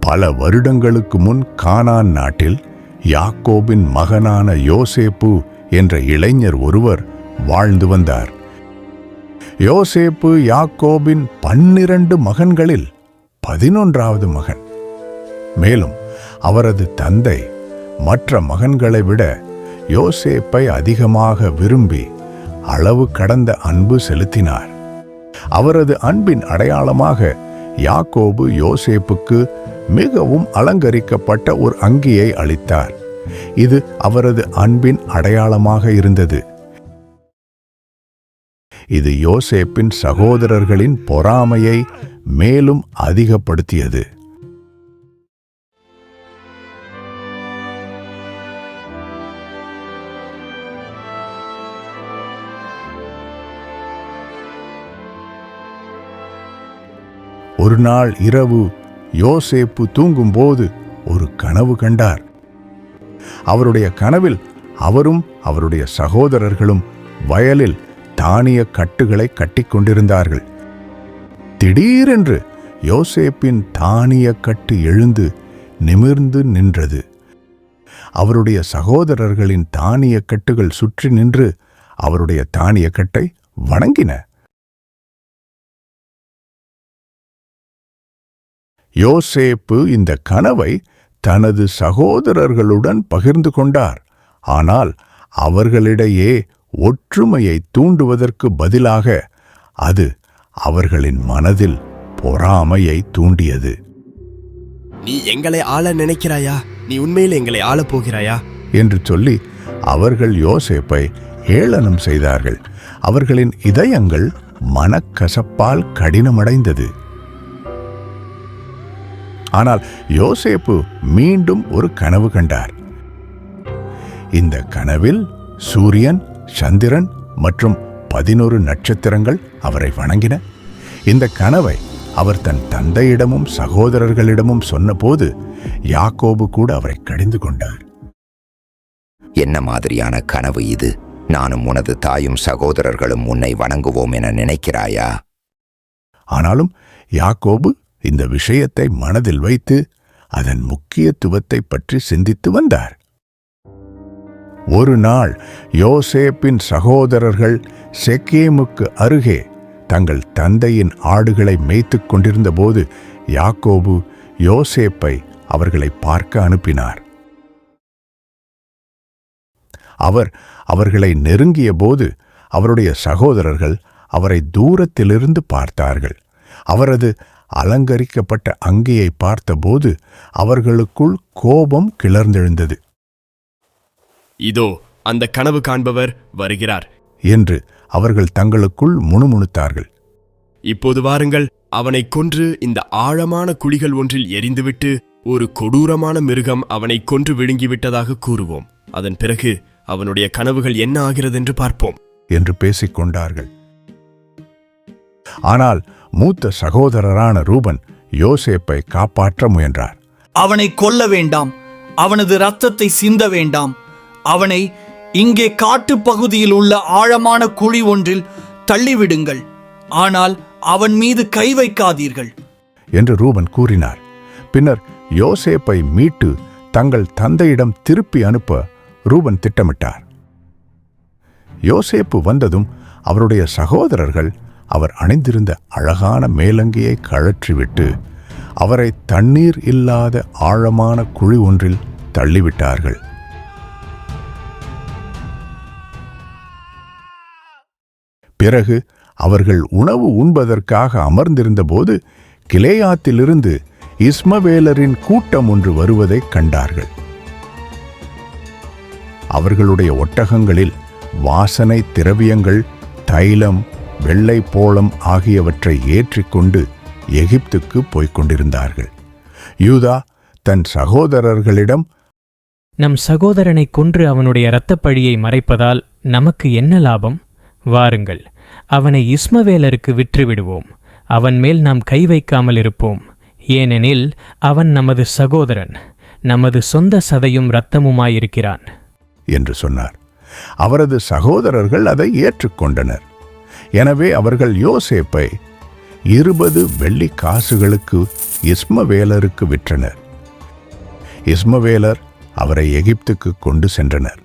பல வருடங்களுக்கு முன் கானான் நாட்டில் யாக்கோபின் மகனான யோசேப்பு என்ற இளைஞர் ஒருவர் வாழ்ந்து வந்தார். யோசேப்பு யாக்கோபின் பன்னிரண்டு மகன்களில் பதினொன்றாவது மகன். மேலும் அவரது தந்தை மற்ற மகன்களை விட யோசேப்பை அதிகமாக விரும்பி அளவு கடந்த அன்பு செலுத்தினார். அவரது அன்பின் அடையாளமாக யாக்கோபு யோசேப்புக்கு மிகவும் அலங்கரிக்கப்பட்ட ஒரு அங்கியை அளித்தார். இது அவரது அன்பின் அடையாளமாக இருந்தது. இது யோசேப்பின் சகோதரர்களின் பொறாமையை மேலும் அதிகப்படுத்தியது. ஒரு நாள் இரவு யோசேப்பு தூங்கும்போது ஒரு கனவு கண்டார். அவருடைய கனவில் அவரும் அவருடைய சகோதரர்களும் வயலில் தானிய கட்டுகளை கட்டிக்கொண்டிருந்தார்கள் திடீரென்று யோசேப்பின் தானிய கட்டு எழுந்து நிமிர்ந்து நின்றது. அவருடைய சகோதரர்களின் தானிய கட்டுகள் சுற்றி நின்று அவருடைய தானிய கட்டை வணங்கின. யோசேப்பு இந்த கனவை தனது சகோதரர்களுடன் பகிர்ந்து கொண்டார். ஆனால் அவர்களிடையே ஒற்றுமையை தூண்டுவதற்கு பதிலாக அது அவர்களின் மனதில் பொறாமையை தூண்டியது. நீ எங்களை ஆள நினைக்கிறாயா? நீ உண்மையில் எங்களை ஆளப் போகிறாயா? என்று சொல்லி அவர்கள் யோசேப்பை ஏளனம் செய்தார்கள். அவர்களின் இதயங்கள் மனக்கசப்பால் கடினமடைந்தது. ஆனால் யோசேப்பு மீண்டும் ஒரு கனவு கண்டார். இந்த கனவில் சூரியன் சந்திரன் மற்றும் பதினொரு நட்சத்திரங்கள் அவரை வணங்கின. இந்த கனவை அவர் தன் தந்தையிடமும் சகோதரர்களிடமும் சொன்னபோது யாக்கோபு கூட அவரை கடிந்து கொண்டார். என்ன மாதிரியான கனவு இது? நானும் உனது தாயும் சகோதரர்களும் உன்னை வணங்குவோம் என நினைக்கிறாயா? ஆனாலும் யாக்கோபு இந்த விஷயத்தை மனதில் வைத்து அதன் முக்கியத்துவத்தை பற்றி சிந்தித்து வந்தார். ஒரு நாள் யோசேப்பின் சகோதரர்கள் செக்கேமுக்கு அருகே தங்கள் தந்தையின் ஆடுகளை மேய்த்துக் கொண்டிருந்தபோது யாக்கோபு யோசேப்பை அவர்களை பார்க்க அனுப்பினார். அவர் அவர்களை நெருங்கிய போது அவருடைய சகோதரர்கள் அவரை தூரத்திலிருந்து பார்த்தார்கள். அவரது அலங்கரிக்கப்பட்ட அங்கியை பார்த்தபோது அவர்களுக்குள் கோபம் கிளர்ந்தெழுந்தது. இதோ அந்த கனவு காண்பவர் வருகிறார். என்று அவர்கள் தங்களுக்குள் முணுமுணுத்தார்கள். இப்போது வாருங்கள் அவனை கொன்று இந்த ஆழமான குழிகள் ஒன்றில் எரிந்துவிட்டு ஒரு கொடூரமான மிருகம் அவனை கொன்று விழுங்கிவிட்டதாக கூறுவோம். அதன் பிறகு அவனுடைய கனவுகள் என்ன ஆகிறது என்று பார்ப்போம். என்று பேசிக் கொண்டார்கள் ஆனால் மூத்த சகோதரரான ரூபன் யோசேப்பை காப்பாற்ற முயன்றார். அவனை கொல்ல வேண்டாம். அவனது இரத்தத்தை சிந்த வேண்டாம். அவனை இங்கே காட்டுப் பகுதியில் உள்ள ஆழமான குழி ஒன்றில் தள்ளிவிடுங்கள். ஆனால் அவன் மீது கை வைக்காதீர்கள். என்று ரூபன் கூறினார். பின்னர் யோசேப்பை மீட்டு தங்கள் தந்தையிடம் திருப்பி அனுப்ப ரூபன் திட்டமிட்டார். யோசேப்பு வந்ததும் அவருடைய சகோதரர்கள் அவர் அணிந்திருந்த அழகான மேலங்கியை கழற்றிவிட்டு அவரை தண்ணீர் இல்லாத ஆழமான குழி ஒன்றில் தள்ளிவிட்டார்கள். பிறகு அவர்கள் உணவு உண்பதற்காக அமர்ந்திருந்தபோது கிளேயாத்திலிருந்து இஸ்மவேலரின் கூட்டம் ஒன்று வருவதைக் கண்டார்கள். அவர்களுடைய ஒட்டகங்களில் வாசனை திரவியங்கள் தைலம் வெள்ளை போளம் ஆகியவற்றை ஏற்றிக்கொண்டு எகிப்துக்கு போய்க் கொண்டிருந்தார்கள் யூதா தன் சகோதரர்களிடம் நம் சகோதரனை கொன்று அவனுடைய இரத்தப்பழியை மறைப்பதால் நமக்கு என்ன லாபம்? வாருங்கள் அவனை இஸ்மவேலருக்கு விற்றுவிடுவோம். அவன் மேல் நாம் கை வைக்காமல் இருப்போம். ஏனெனில் அவன் நமது சகோதரன் நமது சொந்த சதையும் இரத்தமுமாயிருக்கிறான். என்று சொன்னார். அவரது சகோதரர்கள் அதை ஏற்றுக்கொண்டனர். எனவே அவர்கள் யோசேப்பை இருபது வெள்ளி காசுகளுக்கு இஸ்மவேலருக்கு விற்றனர். இஸ்மவேலர் அவரை எகிப்துக்கு கொண்டு சென்றனர்.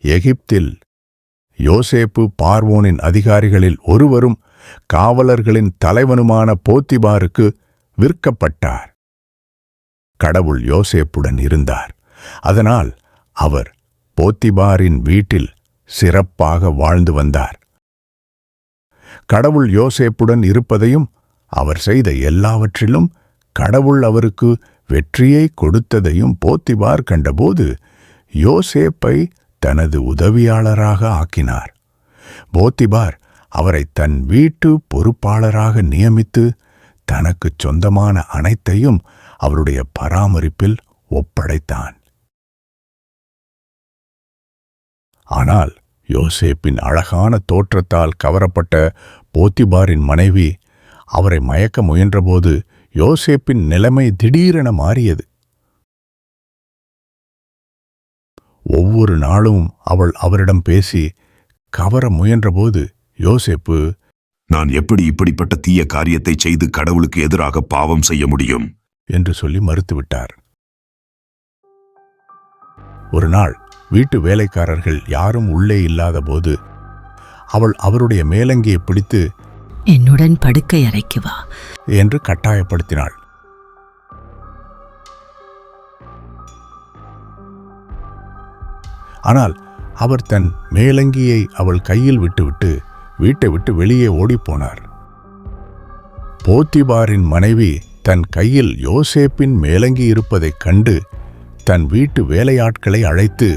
எகிப்தில் யோசேப்பு பார்வோனின் அதிகாரிகளில் ஒருவரும் காவலர்களின் தலைவனுமான போத்திபாருக்கு விற்கப்பட்டார். கடவுள் யோசேப்புடன் இருந்தார். அதனால் அவர் போத்திபாரின் வீட்டில் சிறப்பாக வாழ்ந்து வந்தார். கடவுள் யோசேப்புடன் இருப்பதையும் அவர் செய்த எல்லாவற்றிலும் கடவுள் அவருக்கு வெற்றியை கொடுத்ததையும் போத்திபார் கண்டபோது யோசேப்பை தனது உதவியாளராக ஆக்கினார். போத்திபார் அவரை தன் வீட்டு பொறுப்பாளராக நியமித்து தனக்குச் சொந்தமான அனைத்தையும் அவருடைய பராமரிப்பில் ஒப்படைத்தான். ஆனால் யோசேப்பின் அழகான தோற்றத்தால் கவரப்பட்ட போத்திபாரின் மனைவி அவரை மயக்க முயன்றபோது யோசேப்பின் நிலைமை திடீரென மாறியது. ஒவ்வொரு நாளும் அவள் அவரிடம் பேசி கவர முயன்றபோது யோசேப்பு நான் எப்படி இப்படிப்பட்ட தீய காரியத்தை செய்து கடவுளுக்கு எதிராக பாவம் செய்ய முடியும்? என்று சொல்லி மறுத்துவிட்டார். ஒரு நாள் வீட்டு வேலைக்காரர்கள் யாரும் உள்ளே இல்லாதபோது அவள் அவருடைய மேலங்கியை பிடித்து என்னுடன் படுக்கை அறைக்கு வா. என்று கட்டாயப்படுத்தினாள். ஆனால் அவர் தன் மேலங்கியை அவள் கையில் விட்டுவிட்டு வீட்டை விட்டு வெளியே ஓடிப்போனார் போத்திபாரின் மனைவி தன் கையில் யோசேப்பின் மேலங்கி இருப்பதைக் கண்டு தன் வீட்டு வேலையாட்களை அழைத்து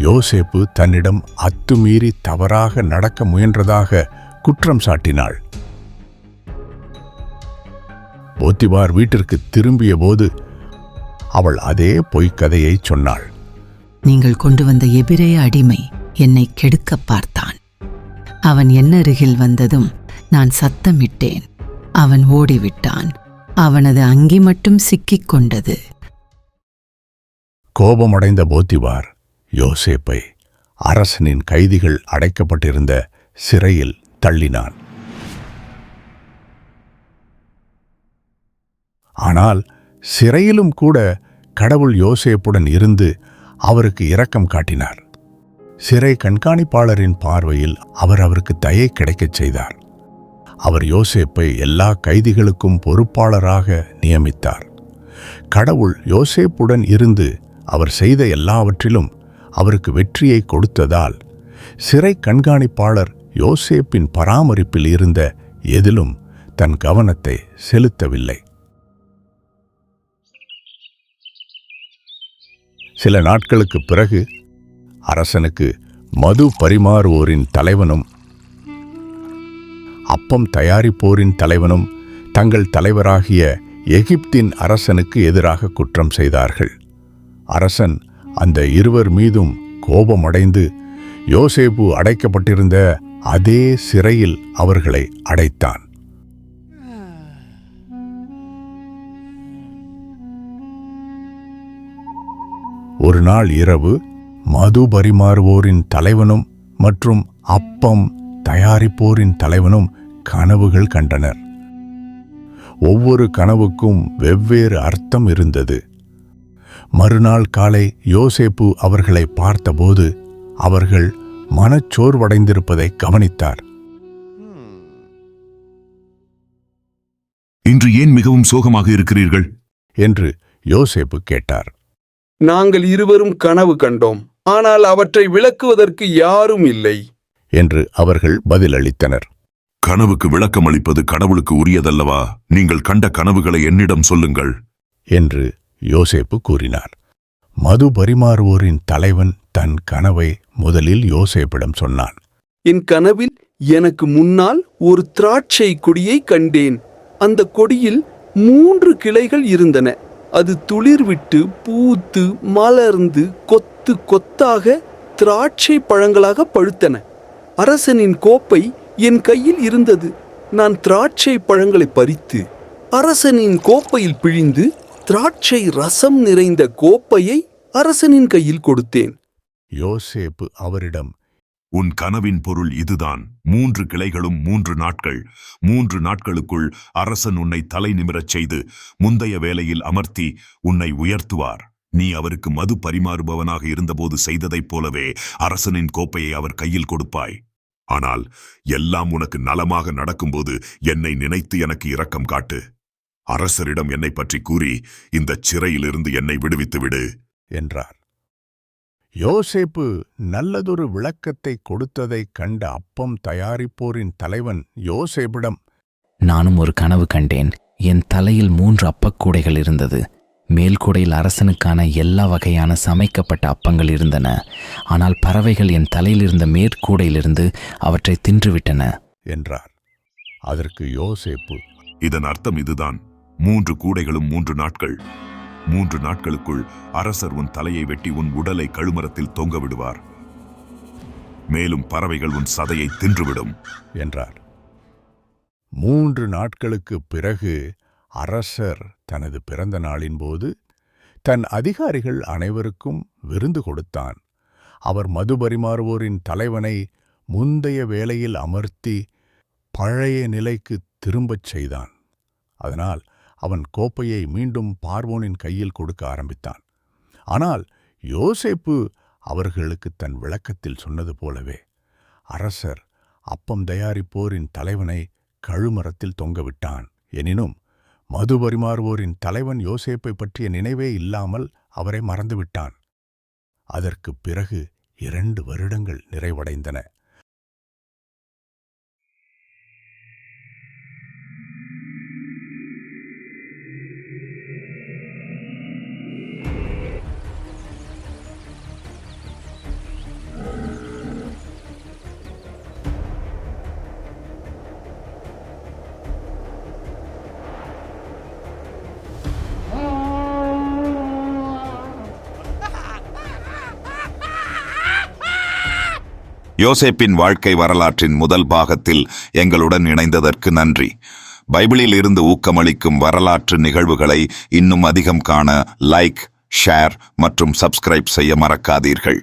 யோசேப்பு தன்னிடம் அத்துமீறி தவறாக நடக்க முயன்றதாக குற்றம் சாட்டினாள். போத்திபார் வீட்டிற்கு திரும்பிய போது அவள் அதே பொய்க்கதையை சொன்னாள். நீங்கள் கொண்டு வந்த எபிரேய அடிமை என்னை கெடுக்கப் பார்த்தான். அவன் என் அருகில் வந்ததும் நான் சத்தமிட்டேன். அவன் ஓடிவிட்டான். அவனது அங்கி மட்டும் சிக்கிக் கொண்டது. கோபமடைந்த போத்திபார் யோசேப்பை அரசனின் கைதிகள் அடைக்கப்பட்டிருந்த சிறையில் தள்ளினான். ஆனால் சிறையிலும் கூட கடவுள் யோசேப்புடன் இருந்து அவருக்கு இரக்கம் காட்டினார். சிறை கண்காணிப்பாளரின் பார்வையில் அவர் அவருக்கு தயை கிடைக்கச் செய்தார். அவர் யோசேப்பை எல்லா கைதிகளுக்கும் பொறுப்பாளராக நியமித்தார். கடவுள் யோசேப்புடன் இருந்து அவர் செய்த எல்லாவற்றிலும் அவருக்கு வெற்றியை கொடுத்ததால் சிறை கண்காணிப்பாளர் யோசேப்பின் பராமரிப்பில் இருந்த எதிலும் தன் கவனத்தை செலுத்தவில்லை. சில நாட்களுக்குப் பிறகு அரசனுக்கு மது பரிமாறுவோரின் தலைவனும் அப்பம் தயாரிப்போரின் தலைவனும் தங்கள் தலைவராகிய எகிப்தின் அரசனுக்கு எதிராக குற்றம் செய்தார்கள். அரசன் அந்த இருவர் மீதும் கோபமடைந்து யோசேப்பு அடைக்கப்பட்டிருந்த அதே சிறையில் அவர்களை அடைத்தான். ஒரு நாள் இரவு மது பரிமாறுவோரின் தலைவனும் மற்றும் அப்பம் தயாரிப்போரின் தலைவனும் கனவுகள் கண்டனர். ஒவ்வொரு கனவுக்கும் வெவ்வேறு அர்த்தம் இருந்தது. மறுநாள் காலை யோசேப்பு அவர்களை பார்த்தபோது அவர்கள் மனச்சோர்வடைந்திருப்பதை கவனித்தார். இன்று ஏன் மிகவும் சோகமாக இருக்கிறீர்கள்? என்று யோசேப்பு கேட்டார். நாங்கள் இருவரும் கனவு கண்டோம் ஆனால் அவற்றை விளக்குவதற்கு யாரும் இல்லை. என்று அவர்கள் பதிலளித்தனர். கனவுக்கு விளக்கம் அளிப்பது கடவுளுக்கு உரியதல்லவா? நீங்கள் கண்ட கனவுகளை என்னிடம் சொல்லுங்கள். என்று யோசேப்பு கூறினார். மது பரிமாறுவோரின் தலைவன் தன் கனவை முதலில் யோசேப்பிடம் சொன்னான். என் கனவில் எனக்கு முன்னால் ஒரு திராட்சை கொடியை கண்டேன். அந்த கொடியில் மூன்று கிளைகள் இருந்தன. அது துளிர்விட்டு பூத்து மலர்ந்து கொத்து கொத்தாக திராட்சை பழங்களாக பழுத்தன. அரசனின் கோப்பை என் கையில் இருந்தது. நான் திராட்சை பழங்களை பறித்து அரசனின் கோப்பையில் பிழிந்து திராட்சை ரசம் நிறைந்த கோப்பையை அரசனின் கையில் கொடுத்தேன். யோசேப்பு அவரிடம் உன் கனவின் பொருள் இதுதான். மூன்று கிளைகளும் மூன்று நாட்கள். மூன்று நாட்களுக்குள் அரசன் உன்னை தலை நிமிரச் செய்து முந்தைய வேலையில் அமர்த்தி உன்னை உயர்த்துவார். நீ அவருக்கு மது பரிமாறுபவனாக இருந்தபோது செய்ததைப் போலவே அரசனின் கோப்பையை அவர் கையில் கொடுப்பாய். ஆனால் எல்லாம் உனக்கு நலமாக நடக்கும்போது என்னை நினைத்து எனக்கு இரக்கம் காட்டு. அரசரிடம் என்னை பற்றி கூறி இந்தச் சிறையிலிருந்து என்னை விடுவித்து விடு என்றார். யோசேப்பு நல்லதொரு விளக்கத்தை கொடுத்ததைக் கண்ட அப்பம் தயாரிப்போரின் தலைவன் யோசேப்பிடம் நானும் ஒரு கனவு கண்டேன். என் தலையில் மூன்று அப்பக்கூடைகள் இருந்தது. மேல் கூடையில் அரசனுக்கான எல்லா வகையான சமைக்கப்பட்ட அப்பங்கள் இருந்தன. ஆனால் பறவைகள் என் தலையில் இருந்த மேற்கூடையிலிருந்து அவற்றை தின்றுவிட்டன என்றார். அதற்கு யோசேப்பு இதன் அர்த்தம் இதுதான். மூன்று கூடைகளும் மூன்று நாட்கள். மூன்று நாட்களுக்குள் அரசர் உன் தலையை வெட்டி உன் உடலை கழுமரத்தில் தொங்க விடுவார். மேலும் பறவைகள் உன் சதையை தின்றுவிடும் என்றார். மூன்று நாட்களுக்குப் பிறகு அரசர் தனது பிறந்த நாளின் போது தன் அதிகாரிகள் அனைவருக்கும் விருந்து கொடுத்தான். அவர் மது பரிமாறுவோரின் தலைவனை முந்தைய வேளையில் அமர்த்தி பழைய நிலைக்கு திரும்பச் செய்தான். அதனால் அவன் கோப்பையை மீண்டும் பார்வோனின் கையில் கொடுக்க ஆரம்பித்தான். ஆனால் யோசேப்பு அவர்களுக்கு தன் விளக்கத்தில் சொன்னது போலவே அரசர் அப்பம் தயாரிப்போரின் தலைவனை கழுமரத்தில் தொங்கவிட்டான் எனினும் மது பரிமாறுவோரின் தலைவன் யோசேப்பை பற்றிய நினைவே இல்லாமல் அவரை மறந்துவிட்டான் அதற்குப் பிறகு இரண்டு வருடங்கள் நிறைவடைந்தன. யோசேப்பின் வாழ்க்கை வரலாற்றின் முதல் பாகத்தில் எங்களுடன் இணைந்ததற்கு நன்றி. பைபிளில் இருந்து ஊக்கமளிக்கும் வரலாற்று நிகழ்வுகளை இன்னும் அதிகம் காண லைக் ஷேர் மற்றும் சப்ஸ்கிரைப் செய்ய மறக்காதீர்கள்.